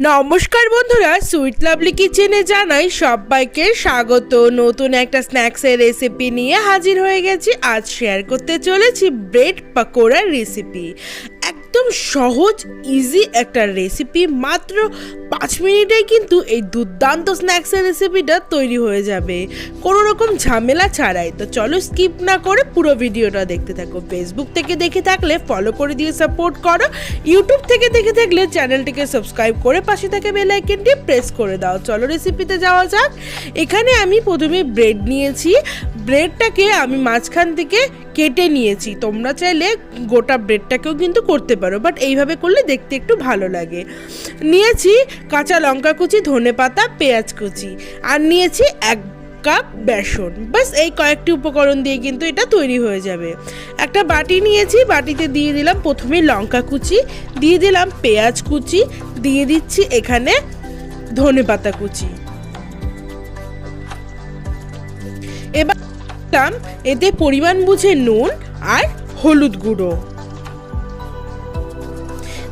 নমস্কার বন্ধুরা, sweet lovely কিচেনে জানাই সবাইকে স্বাগত। নতুন একটা স্ন্যাক্সের রেসিপি নিয়ে হাজির হয়ে গেছি। আজ শেয়ার করতে চলেছি ব্রেড পাকোড়ার রেসিপি একদম সহজ ইজি একটা রেসিপি মাত্র পাঁচ মিনিটেই কিন্তু এই দুর্দান্ত স্ন্যাক্সের রেসিপিটা তৈরি হয়ে যাবে। কোনো রকম ঝামেলা ছাড়াই। তো চলো স্কিপ না করে পুরো ভিডিওটা দেখতে থাকো। ফেসবুক থেকে দেখে থাকলে ফলো করে দিয়ে সাপোর্ট করো। ইউটিউব থেকে দেখে থাকলে চ্যানেলটিকে সাবস্ক্রাইব করে পাশে থাকা বেল আইকনটি প্রেস করে দাও। চলো রেসিপিতে যাওয়া যাক। এখানে আমি প্রথমে ব্রেড নিয়েছি। ব্রেডটাকে আমি মাঝখান থেকে কেটে নিয়েছি। তোমরা চাইলে গোটা ব্রেডটাকেও কিন্তু করতে পারো বাট এইভাবে করলে দেখতে একটু ভালো লাগে। নিয়েছি কাঁচা লঙ্কা কুচি, ধনে পাতা, পেঁয়াজ কুচি, আর নিয়েছি এক কাপ বেসন। বাস এই কয়েকটি উপকরণ দিয়ে কিন্তু এটা তৈরি হয়ে যাবে। একটা বাটি নিয়েছি, বাটিতে দিয়ে দিলাম প্রথমে লঙ্কা কুচি, দিয়ে দিলাম পেঁয়াজ কুচি, দিয়ে দিচ্ছি এখানে ধনে পাতা কুচি। এবার দিলাম এতে পরিমাণ বুঝে নুন আর হলুদ গুঁড়ো।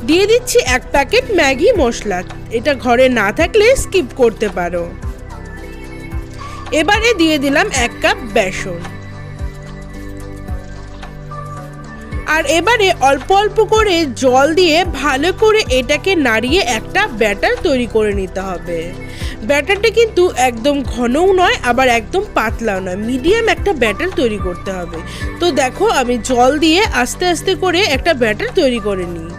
দিয়ে দিচ্ছি এক প্যাকেট ম্যাগি মশলা। এটা ঘরে না থাকলে স্কিপ করতে পারো। এবারে দিয়ে দিলাম এক কাপ বেসন। আর এবারে অল্প অল্প করে জল দিয়ে ভালো করে এটাকে নাড়িয়ে একটা ব্যাটার তৈরি করে নিতে হবে। ব্যাটারটা কিন্তু একদম ঘনও নয়, আবার একদম পাতলাও নয়। মিডিয়াম একটা ব্যাটার তৈরি করতে হবে। তো দেখো, আমি জল দিয়ে আস্তে আস্তে করে একটা ব্যাটার তৈরি করে নিই।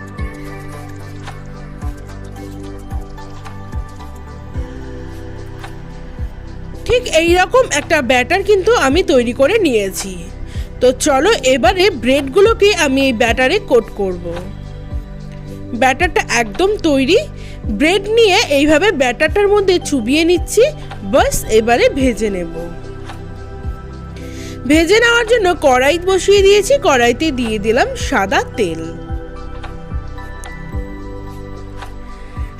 ঠিক এই রকম একটা ব্যাটার কিন্তু আমি তৈরি করে নিয়েছি। তো চলো, এবারে ব্রেডগুলোকে আমি এই ব্যাটারে কোট করব। ব্যাটারটা একদম তৈরি ব্রেড নিয়ে এইভাবে ব্যাটারটার মধ্যে চুবিয়ে নিচ্ছি। বাস, এবারে ভেজে নেব। ভেজে নেওয়ার জন্য কড়াই বসিয়ে দিয়েছি। কড়াইতে দিয়ে দিলাম সাদা তেল।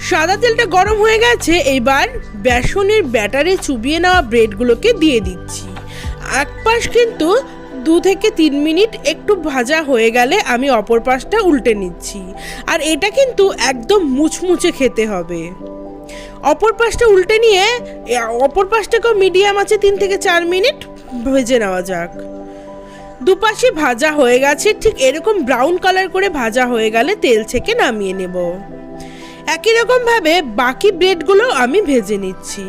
সাদা তেলটা গরম হয়ে গেছে। এবার বেসনের ব্যাটারে চুবিয়ে নেওয়া ব্রেডগুলোকে দিয়ে দিচ্ছি। এক পাশ কিন্তু দু থেকে তিন মিনিট একটু ভাজা হয়ে গেলে আমি অপর পাশটা উল্টে নিচ্ছি। আর এটা কিন্তু একদম মুচমুচে খেতে হবে। অপর পাশটা উল্টে নিয়ে অপর পাশটাকেও মিডিয়াম আছে তিন থেকে চার মিনিট, ভেজে নেওয়া যাক। দুপাশে ভাজা হয়ে গেছে, ঠিক এরকম ব্রাউন কালার করে ভাজা হয়ে গেলে তেল থেকে নামিয়ে নেব। একই রকমভাবে বাকি ব্রেডগুলো আমি ভেজে নিচ্ছি।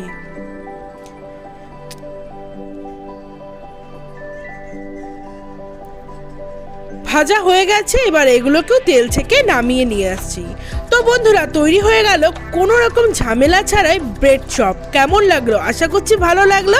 ভাজা হয়ে গেছে এবার এগুলোকেও তেল থেকে নামিয়ে নিয়ে আসছি। তো বন্ধুরা, তৈরি হয়ে গেল কোনো রকম ঝামেলা ছাড়াই ব্রেড চপ কেমন লাগল? আশা করছি ভালো লাগল।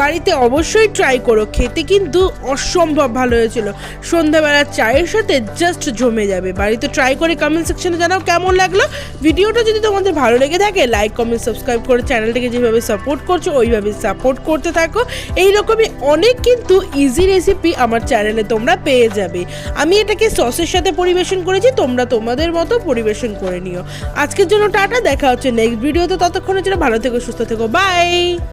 বাড়িতে অবশ্যই ট্রাই করো। খেতে কিন্তু অসম্ভব ভালো হয়েছিল। সন্ধ্যাবেলা চায়ের সাথে জাস্ট জমে যাবে। বাড়িতে ট্রাই করে কমেন্ট সেকশনে জানাও কেমন লাগল। ভিডিওটা যদি তোমাদের ভালো লেগে থাকে লাইক কমেন্ট সাবস্ক্রাইব করে চ্যানেলটিকে যেভাবে সাপোর্ট করছ, ওইভাবে সাপোর্ট করতে থাকো। এইরকমই অনেক কিন্তু ইজি রেসিপি আমার চ্যানেলে তোমরা পেয়ে যাবে। আমি এটাকে সসের সাথে পরিবেশন করেছি, তোমরা তোমাদের মতো পরিবেশন করে নিও। আজকের জন্য টাটা, দেখা হচ্ছে নেক্সট ভিডিওতে ততক্ষণের জন্য ভালো থেকো, সুস্থ থেকো। বাই